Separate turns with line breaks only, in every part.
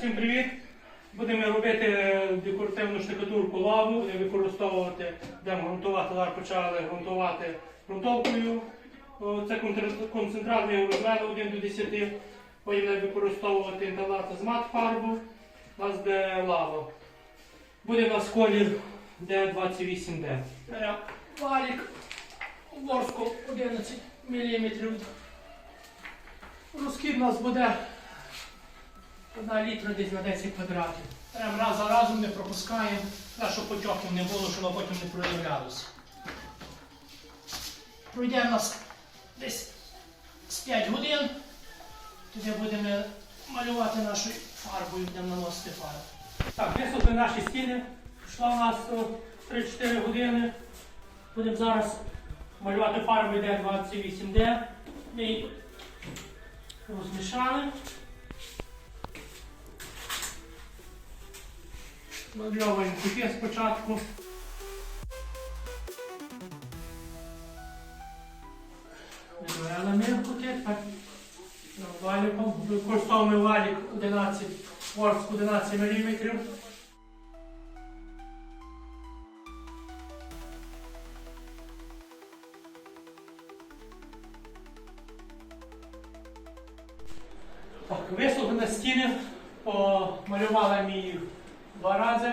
Всім привіт! Будемо робити е, декоративну штукатурку лаву, будемо використовувати, будемо грунтувати, зараз почали грунтувати грунтовкою. Це концентрат ми розмели 1 до 10. Потім будемо використовувати інталата з мат фарбу, у нас де лава. Буде у нас колір D28D. Е, валік ворску 11 мм. Розкид у нас буде. 1 літра десь на 10 квадратів. Прям раз за разом не пропускаємо, так, щоб потьоків не було, щоб потім не продивлялося. Пройде в нас десь з 5 годин, тоді будемо малювати нашою фарбою, будемо наносити фарбу. Так, висохли наші стіни. Пішла у нас 3-4 години. Будемо зараз малювати фарбою D28D. Ми її розмішали. Мальовуємо купі спочатку. Вибираємо мірку тепер. Валіком. Використовуємо валік 11, ворск 11 мм. Висохли на стіни, помалювали ми їх два рази.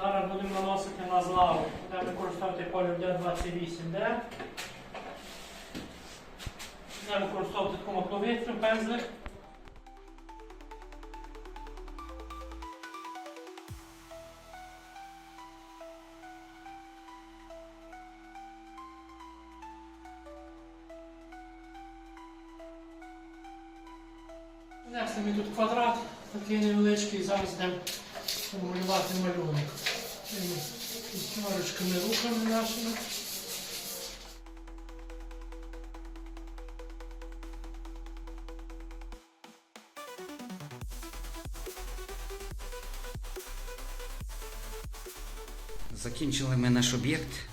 Зараз будемо наносити на злаву. Будемо використовувати колір D28D. Будемо використовувати таку макловицю, пензлик. Внесли ми тут квадрат, такий невеличкий, зараз будемо малювати малюнок. Пісьмарочками руками нашими.
Закінчили ми наш об'єкт.